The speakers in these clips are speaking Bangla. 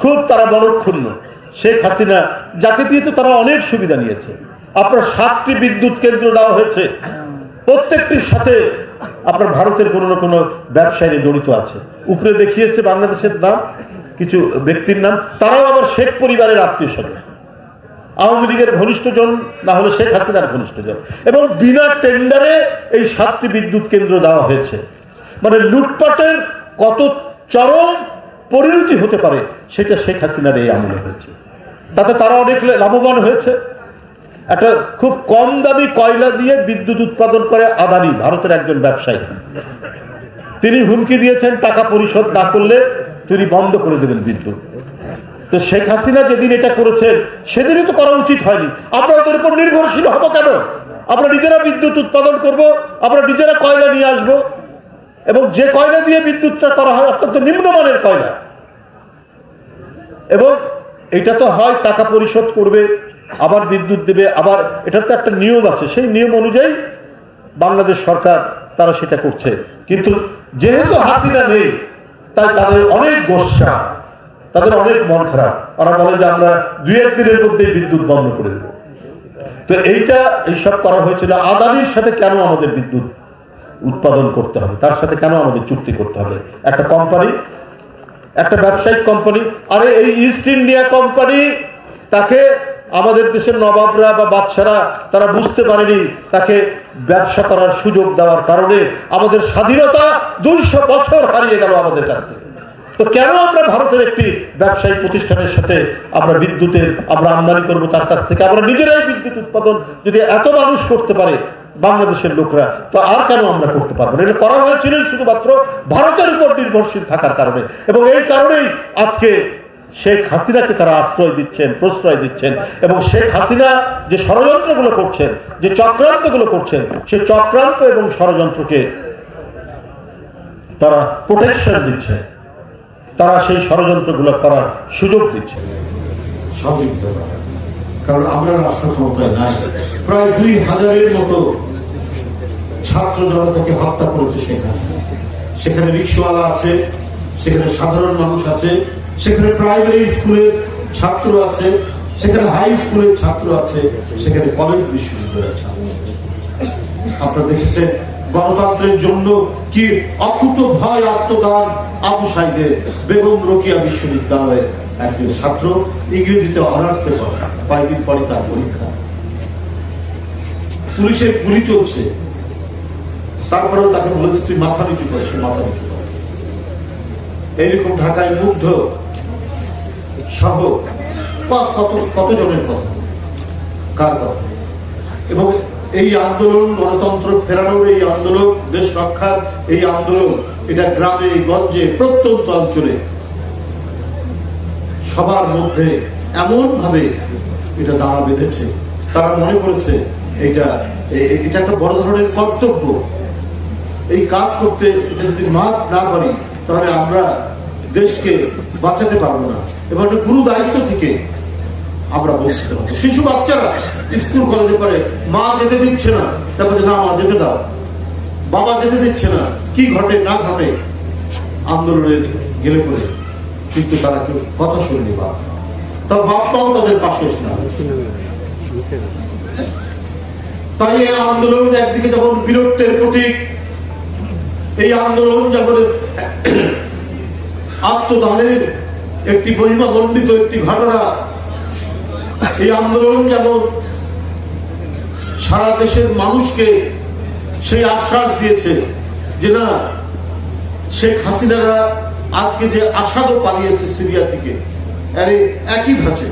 খুব তারা বলক্ষুণ্ণ শেখ হাসিনা, যাকে দিয়ে তো তারা অনেক সুবিধা নিয়েছে। আপনার সাতটি বিদ্যুৎ কেন্দ্র দেওয়া হয়েছে। প্রত্যেকটির সাথে আপনার ভারতের কোনো না কোনো ব্যবসায়ী জড়িত আছে। উপরে দেখিয়েছে বাংলাদেশের নাম, কিছু ব্যক্তির নাম। তারাও আবার শেখ পরিবারের আত্মীয় স্বজন। আওয়ামী লীগের ঘনিষ্ঠজন, না হলে শেখ হাসিনার ঘনিষ্ঠজন। এবং বিনা টেন্ডারে এই সাতটি বিদ্যুৎ কেন্দ্র দেওয়া হয়েছে। মানে লুটপাটের কত চরম পরিণতি হতে পারে, সেটা শেখ হাসিনার এই আমলে হয়েছে। তাতে তারা অনেক লাভবান হয়েছে। একটা খুব কম দামি কয়লা দিয়ে বিদ্যুৎ উৎপাদন করে আদানি, ভারতের একজন ব্যবসায়ী। তিনি হুমকি দিয়েছেন, টাকা পরিশোধ না করলে তিনি বন্ধ করে দেবেন বিদ্যুৎ। তো শেখ হাসিনা যেদিন এটা করেছেন, সেদিনই তো করা উচিত হয়নি। আমরা ওদের উপর নির্ভরশীল হব কেন? আমরা নিজেরা বিদ্যুৎ উৎপাদন করব, আমরা নিজেরা কয়লা নিয়ে আসব। এবং যে কয়লা দিয়ে বিদ্যুৎটা করা হয় অত্যন্ত নিম্নমানের কয়লা। এবং এটা তো হয় টাকা পরিশোধ করবে, আবার বিদ্যুৎ দেবে, আবার এটার তো একটা নিয়ম আছে। সেই নিয়ম অনুযায়ী বাংলাদেশ সরকার তারা সেটা করছে। কিন্তু যেহেতু হাসিনা নেই, তাই তাদের অনেক গোসা, তাদের অনেক মন খারাপ। ওরা বলে যে আমরা দুই এক দিনের মধ্যে বিদ্যুৎ বন্ধ করে দেব। তো এইটা এইসব করা হয়েছিল। আদানির সাথে কেন আমাদের বিদ্যুৎ উৎপাদন করতে হবে। তার সাথে কেন আমাদের চুক্তি করতে হবে? একটা কোম্পানি একটা ব্যবসায়িক কোম্পানি আরে এই ইস্ট ইন্ডিয়া কোম্পানি তাকে আমাদের দেশের নবাবরা বা বাদশারা, তারা বুঝতে পারেনি, তাকে ব্যবসা করার সুযোগ দেওয়ার কারণে আমাদের স্বাধীনতা দুইশো বছর হারিয়ে গেল আমাদের কাছ থেকে। তো কেন আমরা ভারতের একটি ব্যবসায়িক প্রতিষ্ঠানের সাথে আমরা বিদ্যুতের আমরা আমদানি করব তার কাছ থেকে? আমরা নিজেরাই বিদ্যুৎ উৎপাদন যদি এত মানুষ করতে পারে বাংলাদেশের লোকরা, তো আর কেন আমরা করতে পারব না? এটা করা হয়েছিল শুধুমাত্র ভারতের উপর নির্ভরশীল থাকার কারণে। এবং এই কারণেই আজকে শেখ হাসিনাকে তারা আশ্রয় দিচ্ছেন, প্রশ্রয় দিচ্ছেন। এবং শেখ হাসিনা যে ষড়যন্ত্রগুলো করছেন, যে চক্রান্তগুলো করছেন, সে চক্রান্ত এবং ষড়যন্ত্রকে তারা প্রোটেকশন দিচ্ছে। তারা সেই ষড়যন্ত্রগুলো করার সুযোগ দিচ্ছে। সবই কারণ আমরা রাষ্ট্র ক্ষমতায় নাই। প্রায় দুই হাজারের মতো ছাত্র জনতাকে হত্যা করেছে হাসিনা। সেখানে রিক্সাওয়ালা আছে, সেখানে সাধারণ মানুষ আছে, সেখানে প্রাইমারি স্কুলের ছাত্র আছে, সেখানে হাই স্কুলের ছাত্র আছে, সেখানে কলেজ বিশ্ববিদ্যালয়ের ছাত্র আছে। আপনারা দেখেছেন গণতন্ত্রের জন্য কি অকুত ভয় আত্মদান আবু সাইদের বেগম রোকিয়া বিশ্ববিদ্যালয়ের একজন ছাত্র ইংরেজিতে অনার্সে কয়েকদিন পরে তার পরীক্ষা। পুলিশের গুলি চলছে। তারপরেও তাকে বলেছে তুই মাথা নিচু তুই মাথা নিচু কর। এইরকম ঢাকায় মুগ্ধ, সহ কত, কতজনের কথা? কার কথা? এবং এই আন্দোলন, গণতন্ত্র ফেরানোর এই আন্দোলন, দেশ রক্ষার এই আন্দোলন, এটা গ্রামে, গঞ্জে, প্রত্যন্ত অঞ্চলে সবার মধ্যে এমন ভাবে এটা দাঁড়া বেঁধেছে। তারা মনে করেছে এটা এটা একটা বড় ধরনের কর্তব্য। এই কাজ করতে যদি মাত না পারি, তাহলে আমরা দেশকে বাঁচাতে পারব না। এবং একটা গুরু দায়িত্ব থেকে আমরা বলতে হবে। শিশু বাচ্চারা স্কুল, কলেজে পড়ে, মা যেতে দিচ্ছে না তারপরে না, মা, যেতে দাও। বাবা যেতে দিচ্ছে না। কি ঘটে, না ঘটে আন্দোলনের গেলে পরে কিন্তু তারা কেউ কথা শুননি বাপ তার বাপটাও তাদের পাশে তাই এই আন্দোলন একদিকে যেমন বীরত্বের প্রতীক, এই আন্দোলন যেমন আত্মদানের একটি মহিমামণ্ডিত একটি ঘটনা, এই আন্দোলন যেমন সারা দেশের মানুষকে সেই আশ্বাস দিয়েছে যে না, শেখ হাসিনারা আজকে যে আসাদও পালিয়েছে সিরিয়া থেকে, আরে একই ধাঁচে।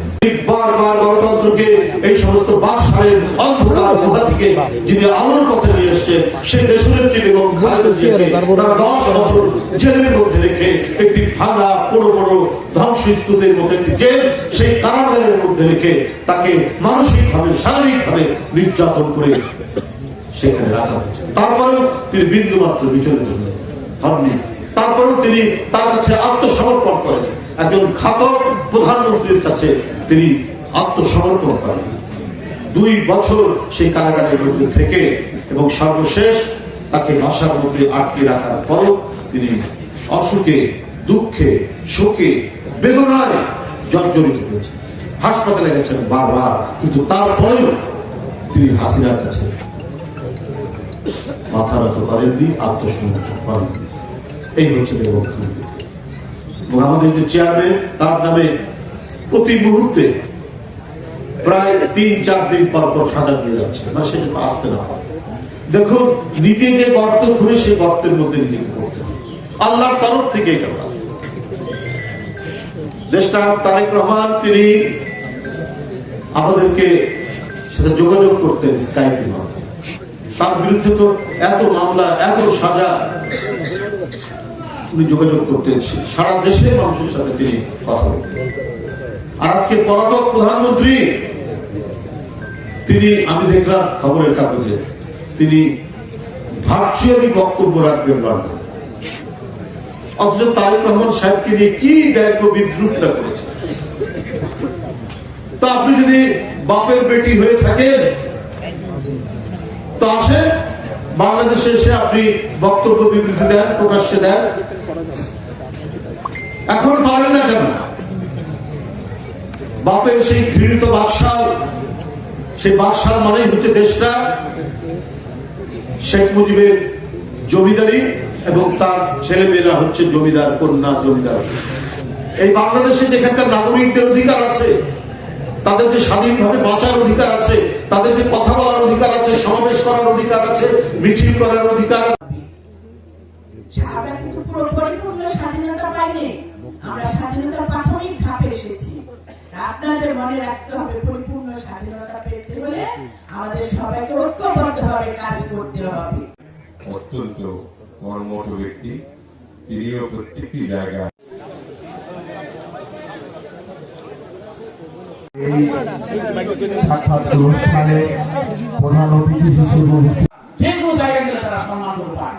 বারবার গণতন্ত্রকে এই সমস্ত অন্ধকার গুহা থেকে যিনি আলোর পথে নিয়ে সেই দেশনেত্রী খালেদা জিয়াকে দশ বছর জেলের মধ্যে রেখে একটি ভাঙা বড় বড় ধ্বংসস্তূপের একটি জেল সেই কারাগারের মধ্যে রেখে তাকে মানসিকভাবে, শারীরিকভাবে নির্যাতন করে সেখানে রাখা হয়েছে। তারপরেও তিনি বিন্দু মাত্র বিচলিত হননি। তারপরেও তিনি তার কাছে আত্মসমর্পণ করেন। একজন ঘাতক প্রধানমন্ত্রীর কাছে তিনি আত্মসমর্পণ করেন। দুই বছর সেই কারাগারের মধ্যে থেকে এবং সর্বশেষ তাকে বাসার মধ্যে আটকে রাখার পরও তিনি অসুখে, দুঃখে, শোকে, বেদনায় জর্জরিত হয়েছে হাসপাতালে গেছেন বারবার, কিন্তু তারপরেও তিনি হাসিনার কাছে মাথা নত করেননি, আত্মসমর্পণ করেননি। এই হচ্ছে বেগম এবং আমাদের যে চেয়ারম্যান তার নামে প্রতি মুহূর্তে প্রায় তিন, চার দিন পর পর সাজা দিয়ে যাচ্ছে। মানে সেটা আসতে না পারে। দেখুন, নিজে যে গর্ত খুঁড়ে সেই গর্তের মধ্যে নিজেকে পড়তে আল্লাহর তরফ থেকে দেশটা তারেক রহমান, তিনি আমাদেরকে সাথে যোগাযোগ করতেন স্কাইপের মাধ্যমে। তার বিরুদ্ধে তো এত মামলা, এত সাজা উনি যোগাযোগ করতেন সারা দেশের মানুষের সাথে তিনি কথা বলতেন। আর আজকে পলাতক প্রধানমন্ত্রী, তিনি, আমি দেখলাম খবরের কাগজে, তিনি ভার্চুয়ালি বক্তব্য রাখবেন লন্ডনে অথচ তারেক রহমান সাহেবকে নিয়ে কি ব্যঙ্গ বিদ্রুপটা করেছে। তা আপনি যদি বাপের বেটি হয়ে থাকেন, তা আসেন, বাংলাদেশে এসে আপনি বক্তব্য বিবৃতি দেন, প্রকাশ্যে দেন এখন পারেন না কেন? বাপের সেই ঘৃণিত বাকশাল, সেই বাকশাল মানেই হচ্ছে দেশটা। শেখ মুজিবের জমিদারি এবং তার ছেলে মেয়েরা হচ্ছে জমিদার, কন্যা, জমিদার। এই বাংলাদেশে যেখানকার নাগরিকদের অধিকার আছে, তাদের যে স্বাধীনভাবে বাঁচার অধিকার আছে, তাদের যে কথা বলার অধিকার আছে, সমাবেশ করার অধিকার আছে, মিছিল করার অধিকার আছে। স্বাধীনতা পাইনি আমরা স্বাধীনতার প্রাথমিক ধাপে এসেছি। আপনাদের মনে রাখতে হবে পরিপূর্ণ স্বাধীনতা পেতে হলে আমাদের সবাইকে ঐক্যবদ্ধভাবে কাজ করতে হবে। অত্যন্ত কর্মঠ ব্যক্তি তিনিও প্রত্যেকটি জায়গায়। সাক্ষাৎ অনুষ্ঠানে প্রধান অতিথি হিসেবে উপস্থিত যে কোনো জায়গায় গেলে তারা সম্মান পায়